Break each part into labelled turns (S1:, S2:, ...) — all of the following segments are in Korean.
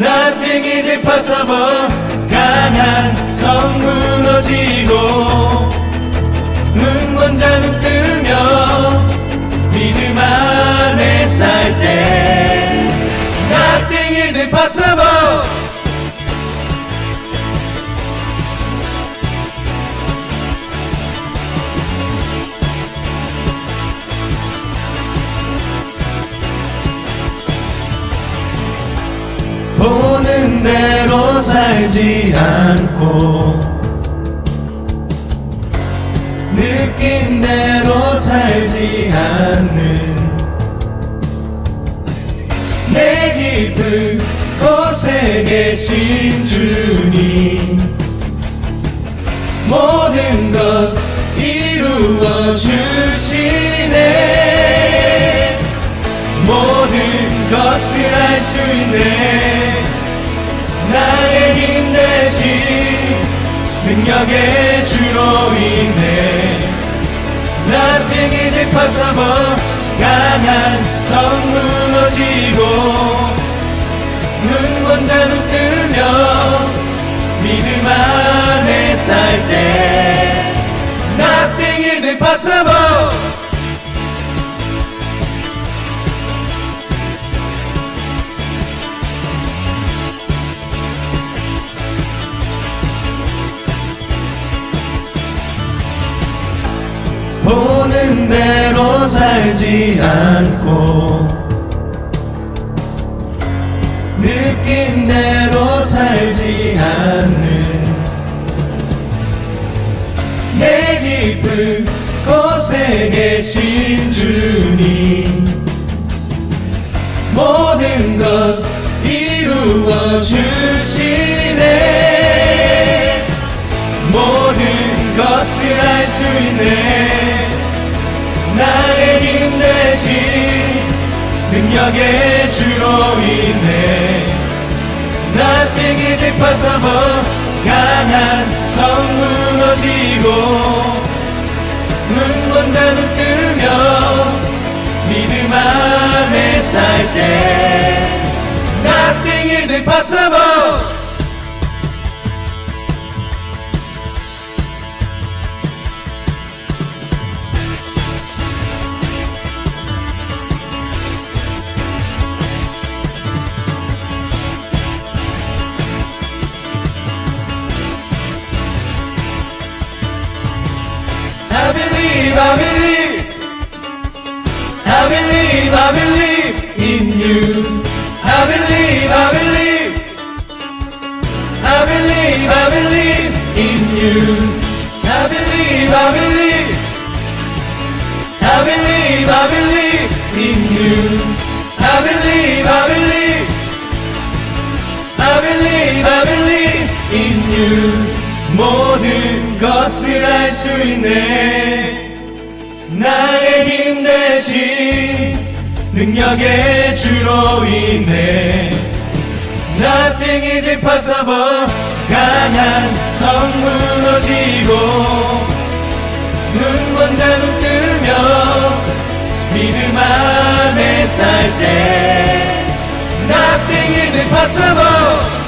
S1: Is impossible 강한 성 무너지고 눈먼자 눈 뜨며 믿음 안에 살때 impossible 보는 살지 않고 느낀 대로 살지 않는 내 깊은 곳에 계신 주님 모든 것 이루어 주시네. 모든 것을 알 수 있네. 대신 능력의 주로 인해 Nothing is impossible 강한 성 무너지고 눈먼자 눈 뜨며 믿음 안에 살때 is impossible 보는 살지 않고 느낀 대로 살지 않는 내 깊은 곳에 계신 주님. 모든 것 이루어 주시네. 모든 것을 알 수 있네 능력의 주로 인해 is impossible 강한 성 무너지고 눈먼자 눈 뜨며 믿음 안에 살때 impossible I you. I believe, I believe, I believe, I believe in you. I believe, I believe, I believe, I believe in you. 모든 것을 알수 있네. 나의 힘 대신 능력의 주로 인해 Nothing is impossible 강한 성 무너지고 눈먼 자 눈 뜨며 믿음 안에 살 때 Nothing is impossible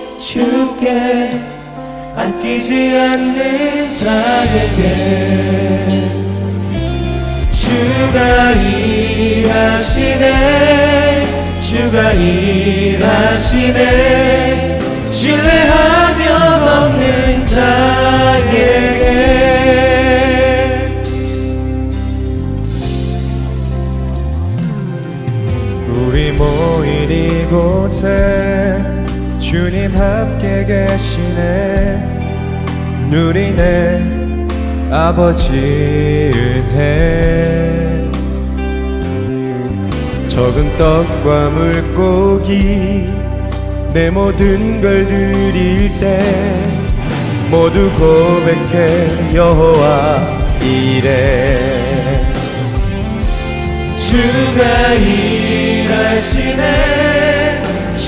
S1: 주께 아끼지 않는 자에게 주가 일하시네 주가 일하시네. 신뢰하며 없는 자에게 우리 모인 이곳에 주님 함께 계시네. 누리네. 아버지 은혜. 적은 떡과 물고기 내 모든 걸 드릴 때 모두 고백해 여호와 이래. 주가 일하시네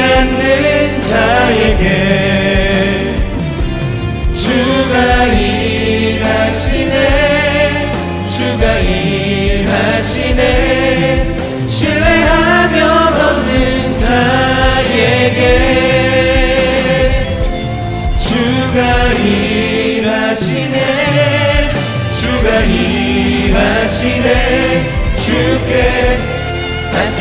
S1: 않는 자에게 주가 일하시네 주가 일하시네. 신뢰하며 걷는 자에게 주가 일하시네 주가 일하시네. 주께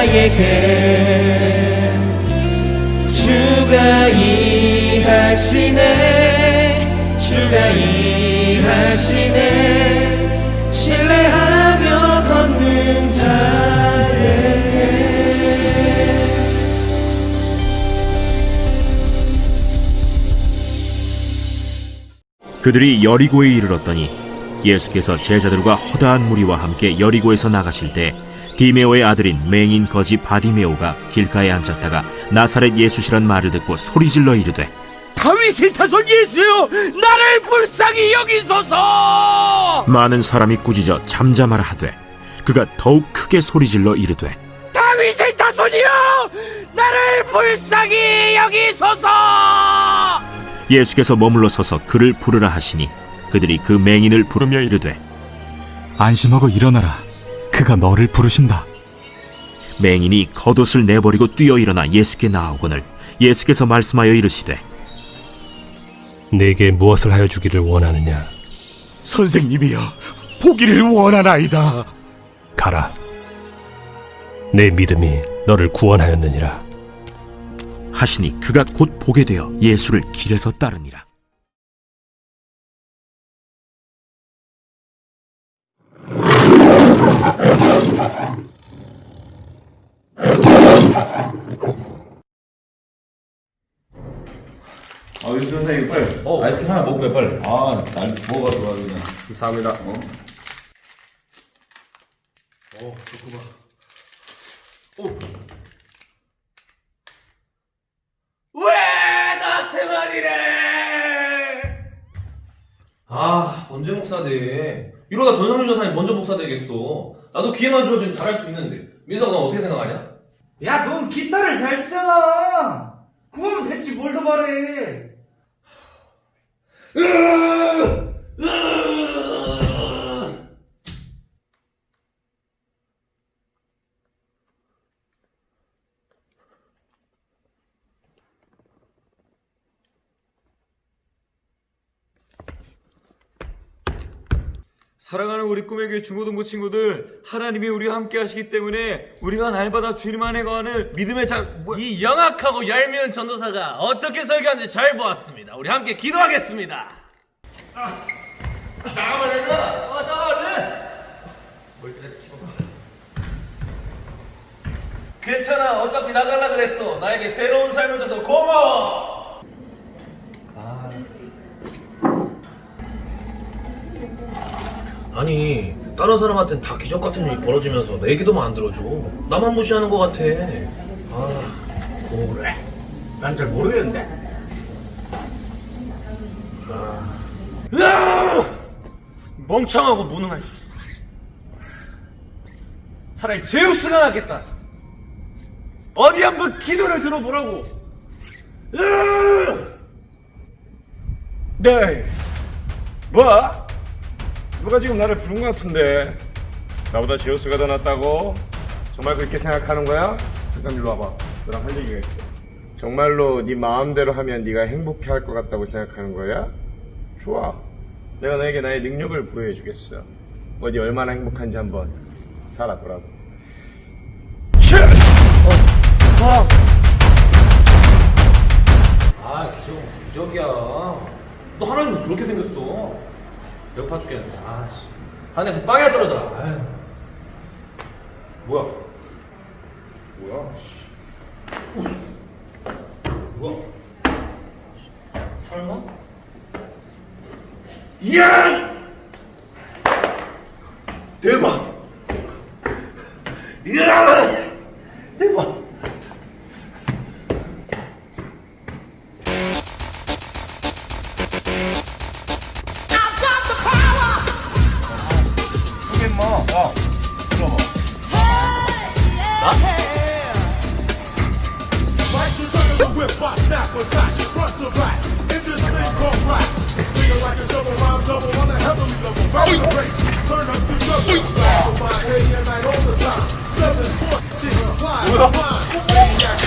S1: 자에게 주가 일하시네 주가 일하시네. 신뢰하며 걷는 자에게
S2: 그들이 여리고에 이르렀더니 예수께서 제자들과 허다한 무리와 함께 여리고에서 나가실 때 디메오의 아들인 맹인 거지 바디메오가 길가에 앉았다가 나사렛 예수시란 말을 듣고 소리질러 이르되
S3: 다윗의 자손 예수여 나를 불쌍히 여기소서
S2: 많은 사람이 꾸짖어 잠잠하라 하되 그가 더욱 크게 소리질러 이르되
S3: 다윗의 자손이여 나를 불쌍히 여기소서
S2: 예수께서 머물러 서서 그를 부르라 하시니 그들이 그 맹인을 부르며 이르되
S4: 안심하고 일어나라. 그가 너를 부르신다.
S2: 맹인이 겉옷을 내버리고 뛰어 일어나 예수께 나오거늘 예수께서 말씀하여 이르시되
S4: 내게 무엇을 하여 주기를 원하느냐?
S3: 선생님이여 보기를 원하나이다
S4: 가라. 내 믿음이 너를 구원하였느니라.
S2: 하시니 그가 곧 보게 되어 예수를 길에서 따르니라
S5: 아, 윤 선생님 빨리 아이스크림 하나 해 빨리. 아, 날 뭐가 좋아 그냥. 감사합니다. 어?
S6: 왜 나한테만 이래?
S7: 아 언제 목사 돼 이러다 전성준 전사님 먼저 목사 되겠어 나도 기회만 주어지면 잘할 수 있는데 민서가 넌 어떻게 생각하냐?
S6: 야, 넌 기타를 잘 치잖아. 그거면 됐지, 뭘더 바래.
S8: 사랑하는 우리 꿈의 교회 중고등부 친구들, 하나님이 우리와 함께 하시기 때문에 우리가 날마다 주님만에 거하는 믿음의 자, 뭐,
S7: 이 영악하고 얄미운 전도사가 어떻게 설교하는지 잘 보았습니다. 우리 함께 기도하겠습니다. 괜찮아. 어차피 나갈라 그랬어. 나에게 새로운 삶을 줘서 고마워 아니 다른 사람한테는 다 기적 같은 일이 벌어지면서 내 얘기도만 안 들어줘 나만 무시하는 것 같아 아 그래 난 잘 모르겠는데 아, 멍청하고 무능한 씨. 차라리 제우스가 낫겠다 어디 한번 기도를 들어보라고 으아!
S9: 네. 뭐? 누가 지금 나를 부른 것 같은데 나보다 제우스가 더 낫다고? 정말 그렇게 생각하는 거야? 잠깐 일로 와봐. 너랑 할 얘기가 있어. 정말로 네 마음대로 하면 네가 행복해할 것 같다고 생각하는 거야? 좋아. 내가 너에게 나의 능력을 부여해 주겠어. 어디 얼마나 행복한지 한번 살아보라고.
S7: 아 기적은 무슨 기적이야 너 하나님 그렇게 생겼어 배고파 죽겠는데 아씨 하늘에서 빵이나 떨어져라. 뭐야 뭐야 씨. 뭐야 설마?
S10: 이야! 대박! 이야!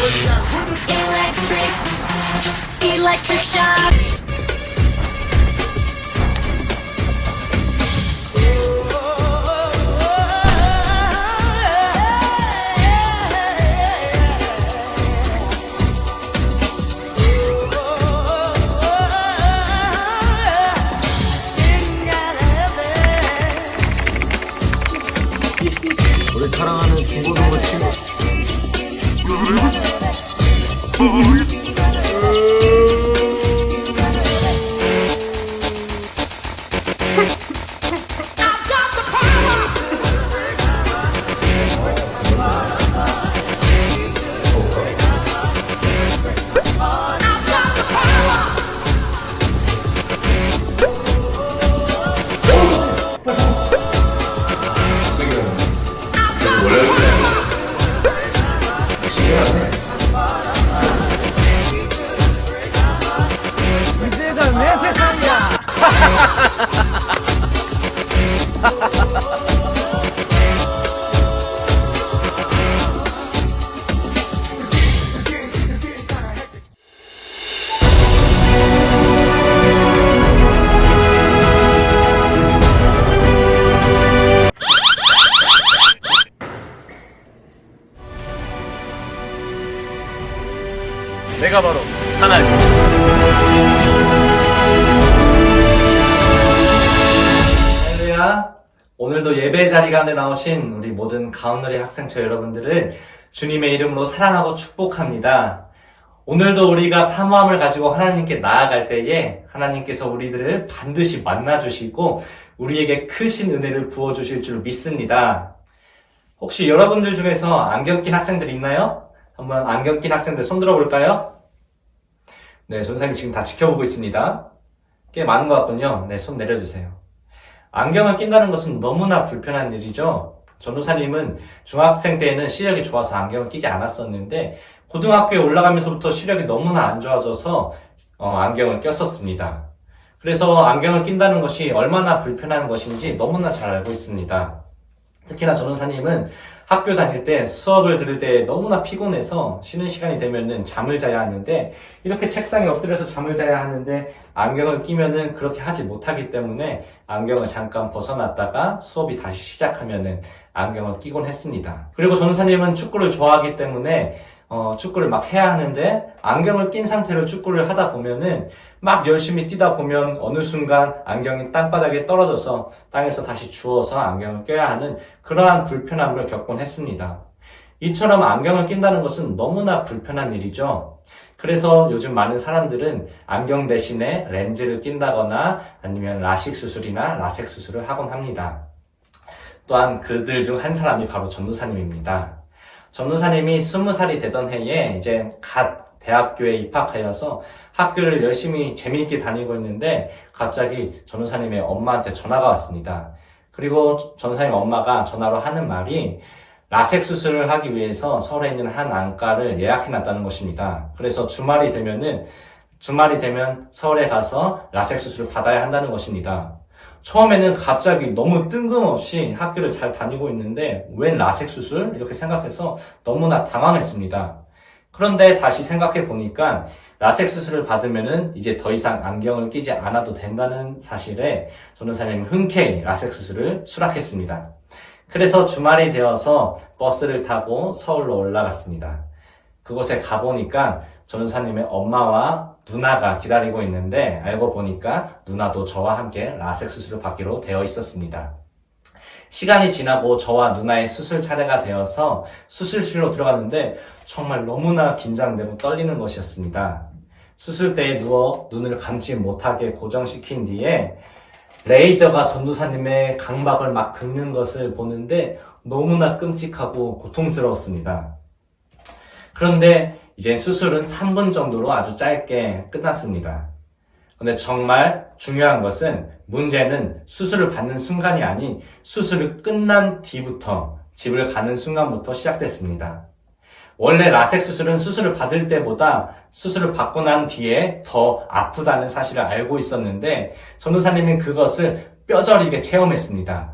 S5: Electric, electric shock.
S11: 나오신 우리 모든 가운놀이 학생처 여러분들을 주님의 이름으로 사랑하고 축복합니다. 오늘도 우리가 사모함을 가지고 하나님께 나아갈 때에 하나님께서 우리들을 반드시 만나주시고 우리에게 크신 은혜를 부어주실 줄 믿습니다. 혹시 여러분들 중에서 안경 낀 학생들 있나요? 한번 안경 낀 학생들 손 들어볼까요? 네, 전사님 지금 다 지켜보고 있습니다. 꽤 많은 것 같군요. 네, 손 내려주세요. 안경을 낀다는 것은 너무나 불편한 일이죠. 전도사님은 중학생 때에는 시력이 좋아서 안경을 끼지 않았었는데 고등학교에 올라가면서부터 시력이 너무나 안 좋아져서 어, 안경을 꼈었습니다. 그래서 안경을 낀다는 것이 얼마나 불편한 것인지 너무나 잘 알고 있습니다. 특히나 전도사님은 학교 다닐 때 수업을 들을 때 너무나 피곤해서 쉬는 시간이 되면은 잠을 자야 하는데 이렇게 책상에 엎드려서 잠을 자야 하는데 안경을 끼면은 그렇게 하지 못하기 때문에 안경을 잠깐 벗어났다가 수업이 다시 시작하면은 안경을 끼곤 했습니다. 그리고 전도사님은 축구를 좋아하기 때문에 어, 축구를 막 해야 하는데 안경을 낀 상태로 축구를 하다 보면은 막 열심히 뛰다 보면 어느 순간 안경이 땅바닥에 떨어져서 땅에서 다시 주워서 안경을 껴야 하는 그러한 불편함을 겪곤 했습니다. 이처럼 안경을 낀다는 것은 너무나 불편한 일이죠. 그래서 요즘 많은 사람들은 안경 대신에 렌즈를 낀다거나 아니면 라식 수술이나 라섹 수술을 하곤 합니다. 또한 그들 중 한 사람이 바로 전도사님입니다. 전도사님이 스무 살이 되던 해에 이제 갓 대학교에 입학하여서 학교를 열심히 재미있게 다니고 있는데 갑자기 전도사님의 엄마한테 전화가 왔습니다. 그리고 전도사님 엄마가 전화로 하는 말이 라섹 수술을 하기 위해서 서울에 있는 한 안과를 예약해 놨다는 것입니다. 그래서 주말이 되면은 주말이 되면 서울에 가서 라섹 수술을 받아야 한다는 것입니다. 처음에는 갑자기 너무 뜬금없이 학교를 잘 다니고 있는데 웬 라섹 수술? 이렇게 생각해서 너무나 당황했습니다. 그런데 다시 생각해 보니까 라섹 수술을 받으면은 이제 더 이상 안경을 끼지 않아도 된다는 사실에 전도사님은 흔쾌히 라섹 수술을 수락했습니다. 그래서 주말이 되어서 버스를 타고 서울로 올라갔습니다. 그곳에 가보니까 전도사님의 엄마와 누나가 기다리고 있는데 알고 보니까 누나도 저와 함께 라섹 수술을 받기로 되어 있었습니다. 시간이 지나고 저와 누나의 수술 차례가 되어서 수술실로 들어갔는데 정말 너무나 긴장되고 떨리는 것이었습니다. 수술대에 누워 눈을 감지 못하게 고정시킨 뒤에 레이저가 전도사님의 강박을 막 긁는 것을 보는데 너무나 끔찍하고 고통스러웠습니다. 그런데 이제 수술은 3분 정도로 아주 짧게 끝났습니다. 근데 정말 중요한 것은 문제는 수술을 받는 순간이 아닌 수술을 끝난 뒤부터 집을 가는 순간부터 시작됐습니다. 원래 라섹 수술은 수술을 받을 때보다 수술을 받고 난 뒤에 더 아프다는 사실을 알고 있었는데 전도사님은 그것을 뼈저리게 체험했습니다.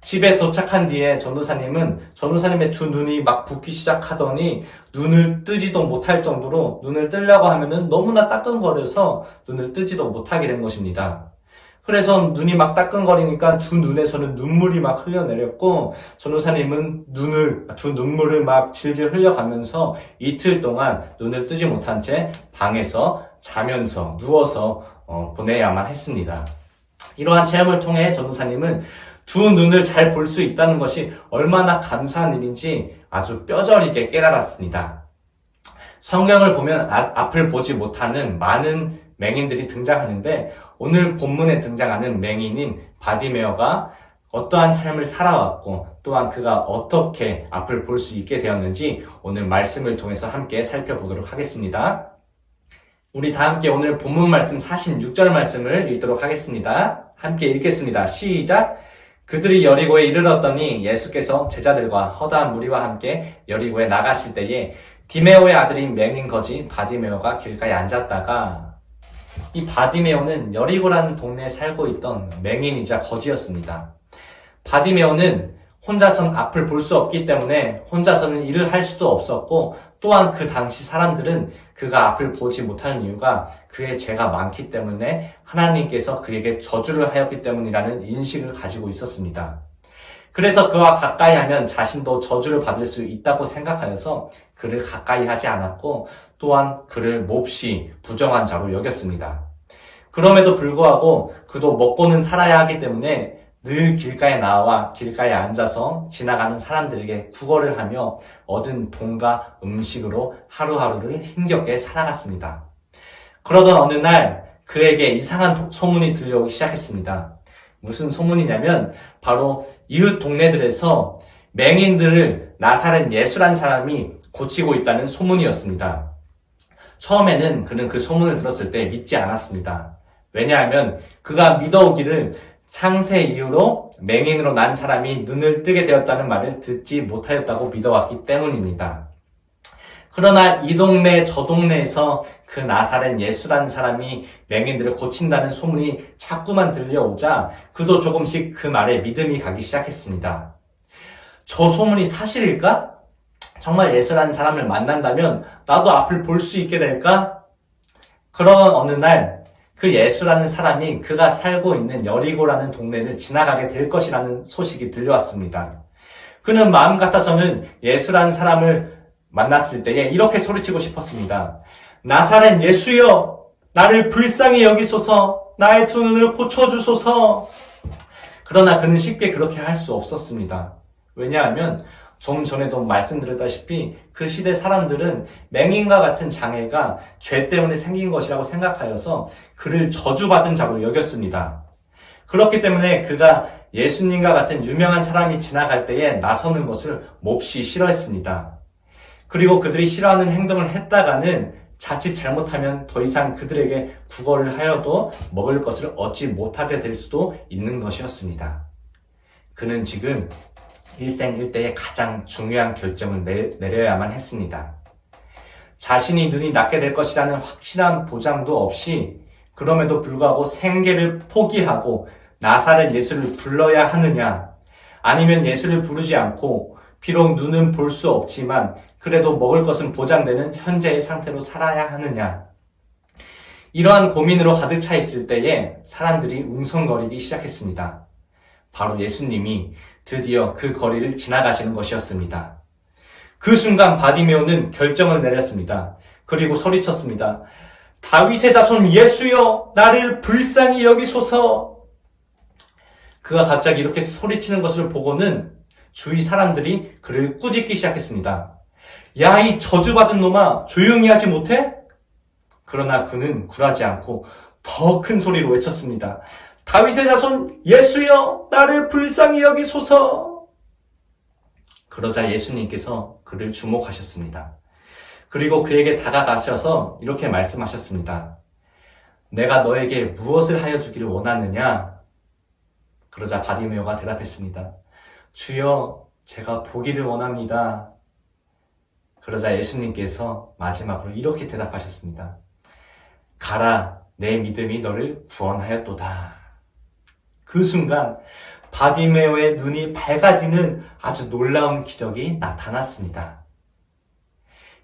S11: 집에 도착한 뒤에 전도사님은 전도사님의 두 눈이 막 붓기 시작하더니 눈을 뜨지도 못할 정도로 눈을 뜨려고 하면은 너무나 따끔거려서 눈을 뜨지도 못하게 된 것입니다. 그래서 눈이 막 따끔거리니까 두 눈에서는 눈물이 막 흘러내렸고 전도사님은 눈을 두 눈물을 막 질질 흘려가면서 이틀 동안 눈을 뜨지 못한 채 방에서 자면서 누워서 어, 보내야만 했습니다. 이러한 체험을 통해 전도사님은 두 눈을 잘 볼 수 있다는 것이 얼마나 감사한 일인지 아주 뼈저리게 깨달았습니다. 성경을 보면 아- 앞을 보지 못하는 많은 맹인들이 등장하는데 오늘 본문에 등장하는 맹인인 바디메어가 어떠한 삶을 살아왔고 또한 그가 어떻게 앞을 볼 수 있게 되었는지 오늘 말씀을 통해서 함께 살펴보도록 하겠습니다. 우리 다 함께 오늘 본문 말씀 46절 말씀을 읽도록 하겠습니다. 함께 읽겠습니다. 시작! 그들이 여리고에 이르렀더니 예수께서 제자들과 허다한 무리와 함께 여리고에 나가실 때에 디메오의 아들인 맹인 거지 바디메오가 길가에 앉았다가 이 바디메오는 여리고라는 동네에 살고 있던 맹인이자 거지였습니다. 바디메오는 혼자선 앞을 볼 수 없기 때문에 혼자서는 일을 할 수도 없었고 또한 그 당시 사람들은 그가 앞을 보지 못하는 이유가 그의 죄가 많기 때문에 하나님께서 그에게 저주를 하였기 때문이라는 인식을 가지고 있었습니다. 그래서 그와 가까이 하면 자신도 저주를 받을 수 있다고 생각하여서 그를 가까이 하지 않았고 또한 그를 몹시 부정한 자로 여겼습니다. 그럼에도 불구하고 그도 먹고는 살아야 하기 때문에 늘 길가에 나와 길가에 앉아서 지나가는 사람들에게 구걸을 하며 얻은 돈과 음식으로 하루하루를 힘겹게 살아갔습니다. 그러던 어느 날 그에게 이상한 도- 소문이 들려오기 시작했습니다. 무슨 소문이냐면 바로 이웃 동네들에서 맹인들을 나사렛 예수란 사람이 고치고 있다는 소문이었습니다. 처음에는 그는 그 소문을 들었을 때 믿지 않았습니다. 왜냐하면 그가 믿어오기를 창세 이후로 맹인으로 난 사람이 눈을 뜨게 되었다는 말을 듣지 못하였다고 믿어왔기 때문입니다. 그러나 이 동네 저 동네에서 그 나사렛 예수라는 사람이 맹인들을 고친다는 소문이 자꾸만 들려오자 그도 조금씩 그 말에 믿음이 가기 시작했습니다. 저 소문이 사실일까? 정말 예수라는 사람을 만난다면 나도 앞을 볼 수 있게 될까? 그런 어느 날 그 예수라는 사람이 그가 살고 있는 여리고라는 동네를 지나가게 될 것이라는 소식이 들려왔습니다. 그는 마음 같아서는 예수라는 사람을 만났을 때에 이렇게 소리치고 싶었습니다. 나사렛 예수여, 나를 불쌍히 여기소서, 나의 두 눈을 고쳐주소서. 그러나 그는 쉽게 그렇게 할 수 없었습니다. 왜냐하면 좀 전에도 말씀드렸다시피 그 시대 사람들은 맹인과 같은 장애가 죄 때문에 생긴 것이라고 생각하여서 그를 저주받은 자로 여겼습니다. 그렇기 때문에 그가 예수님과 같은 유명한 사람이 지나갈 때에 나서는 것을 몹시 싫어했습니다. 그리고 그들이 싫어하는 행동을 했다가는 자칫 잘못하면 더 이상 그들에게 구걸을 하여도 먹을 것을 얻지 못하게 될 수도 있는 것이었습니다. 그는 지금 일생일대의 가장 중요한 결정을 내, 내려야만 했습니다. 자신이 눈이 낫게 될 것이라는 확실한 보장도 없이 그럼에도 불구하고 생계를 포기하고 나사렛 예수를 불러야 하느냐 아니면 예수를 부르지 않고 비록 눈은 볼 수 없지만 그래도 먹을 것은 보장되는 현재의 상태로 살아야 하느냐 이러한 고민으로 가득 차 있을 때에 사람들이 웅성거리기 시작했습니다. 바로 예수님이 드디어 그 거리를 지나가시는 것이었습니다. 그 순간 바디메오는 결정을 내렸습니다. 그리고 소리쳤습니다. 다윗의 자손 예수여 나를 불쌍히 여기소서 그가 갑자기 이렇게 소리치는 것을 보고는 주위 사람들이 그를 꾸짖기 시작했습니다. 야, 이 저주받은 놈아, 조용히 하지 못해? 그러나 그는 굴하지 않고 더 큰 소리로 외쳤습니다. 다윗의 자손 예수여 나를 불쌍히 여기소서 그러자 예수님께서 그를 주목하셨습니다. 그리고 그에게 다가가셔서 이렇게 말씀하셨습니다. 내가 너에게 무엇을 하여 주기를 원하느냐? 그러자 바디메오가 대답했습니다. 주여 제가 보기를 원합니다. 그러자 예수님께서 마지막으로 이렇게 대답하셨습니다. 가라 내 믿음이 너를 구원하였도다. 그 순간 바디메오의 눈이 밝아지는 아주 놀라운 기적이 나타났습니다.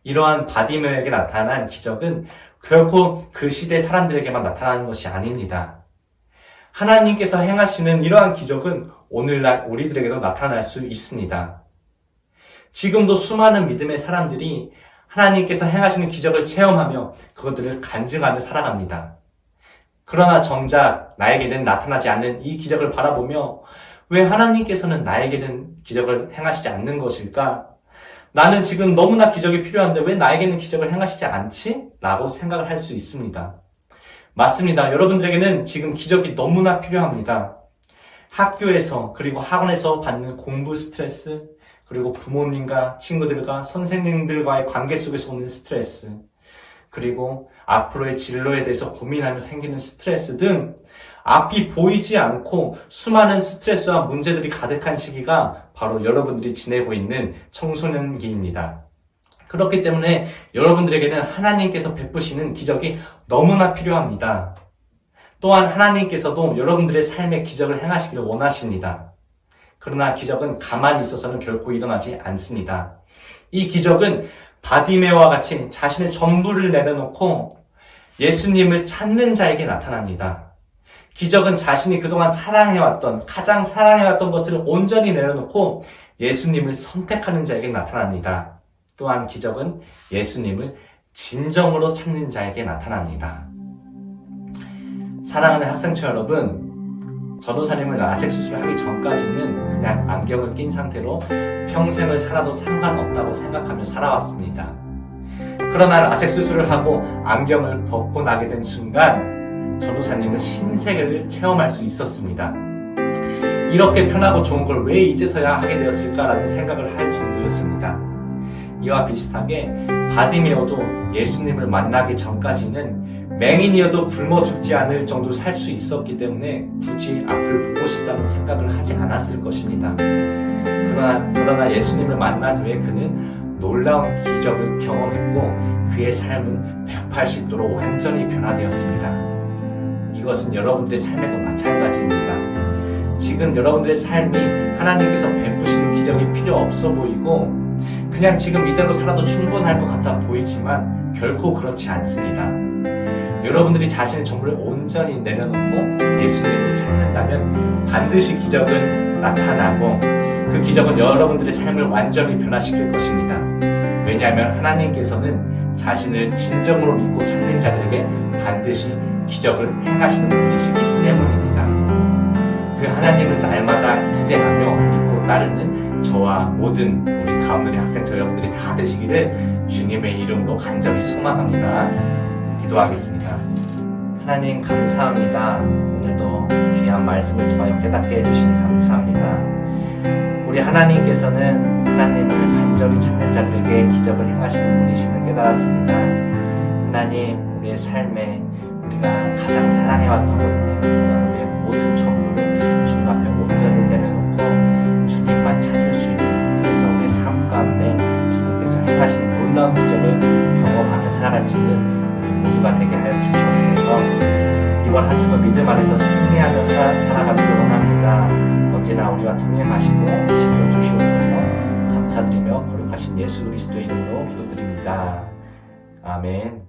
S11: 이러한 바디메오에게 나타난 기적은 결코 그 시대 사람들에게만 나타나는 것이 아닙니다. 하나님께서 행하시는 이러한 기적은 오늘날 우리들에게도 나타날 수 있습니다. 지금도 수많은 믿음의 사람들이 하나님께서 행하시는 기적을 체험하며 그것들을 간증하며 살아갑니다. 그러나 정작 나에게는 나타나지 않는 이 기적을 바라보며 왜 하나님께서는 나에게는 기적을 행하시지 않는 것일까? 나는 지금 너무나 기적이 필요한데 왜 나에게는 기적을 행하시지 않지? 라고 생각을 할 수 있습니다. 맞습니다. 여러분들에게는 지금 기적이 너무나 필요합니다. 학교에서 그리고 학원에서 받는 공부 스트레스, 그리고 부모님과 친구들과 선생님들과의 관계 속에서 오는 스트레스, 그리고 앞으로의 진로에 대해서 고민하며 생기는 스트레스 등 앞이 보이지 않고 수많은 스트레스와 문제들이 가득한 시기가 바로 여러분들이 지내고 있는 청소년기입니다. 그렇기 때문에 여러분들에게는 하나님께서 베푸시는 기적이 너무나 필요합니다. 또한 하나님께서도 여러분들의 삶의 기적을 행하시기를 원하십니다. 그러나 기적은 가만히 있어서는 결코 일어나지 않습니다. 이 기적은 바디메와 같이 자신의 전부를 내려놓고 예수님을 찾는 자에게 나타납니다. 기적은 자신이 그동안 사랑해왔던, 가장 사랑해왔던 것을 온전히 내려놓고 예수님을 선택하는 자에게 나타납니다. 또한 기적은 예수님을 진정으로 찾는 자에게 나타납니다. 사랑하는 학생처 여러분, 전도사님은 라섹 수술하기 전까지는 그냥 안경을 낀 상태로 평생을 살아도 상관없다고 생각하며 살아왔습니다. 그러나 라섹 수술을 하고 안경을 벗고 나게 된 순간 전도사님은 신세계를 체험할 수 있었습니다. 이렇게 편하고 좋은 걸 왜 이제서야 하게 되었을까라는 생각을 할 정도였습니다. 이와 비슷하게 바디메오도 예수님을 만나기 전까지는 맹인이어도 굶어 죽지 않을 정도 살수 있었기 때문에 굳이 앞을 보고 싶다는 생각을 하지 않았을 것입니다. 그러나, 그러나 예수님을 만난 후에 그는 놀라운 기적을 경험했고 그의 삶은 180도로 완전히 변화되었습니다. 이것은 여러분들의 삶에도 마찬가지입니다. 지금 여러분들의 삶이 하나님께서 베푸시는 기적이 필요 없어 보이고 그냥 지금 이대로 살아도 충분할 것 같아 보이지만 결코 그렇지 않습니다. 여러분들이 자신의 전부를 온전히 내려놓고 예수님을 찾는다면 반드시 기적은 나타나고 그 기적은 여러분들의 삶을 완전히 변화시킬 것입니다. 왜냐하면 하나님께서는 자신을 진정으로 믿고 찾는 자들에게 반드시 기적을 행하시는 분이시기 때문입니다. 그 하나님을 날마다 기대하며 믿고 따르는 저와 모든 우리 가운데 학생들 여러분들이 다 되시기를 주님의 이름으로 간절히 소망합니다. 기도하겠습니다. 하나님 감사합니다. 오늘도 귀한 말씀을 통하여 깨닫게 해주시니 감사합니다. 우리 하나님께서는 하나님을 간절히 찾는 자들에게 기적을 행하시는 분이심을 깨달았습니다. 하나님, 우리의 삶에 우리가 가장 사랑해왔던 것들, 우리의 모든 전부를 주님 앞에 온전히 내려놓고 주님만 찾을 수 있는 그래서 우리의 삶 가운데 주님께서 행하시는 놀라운 기적을 경험하며 살아갈 수 있는 우리 모두가 되게 하여 주시옵소서. 이번 한 주도 믿음 안에서 승리하며 살- 살아가기를 원합니다. 언제나 우리와 동행하시고 지켜주시옵소서. 감사드리며 거룩하신 예수 그리스도의 이름으로 기도드립니다. 아멘.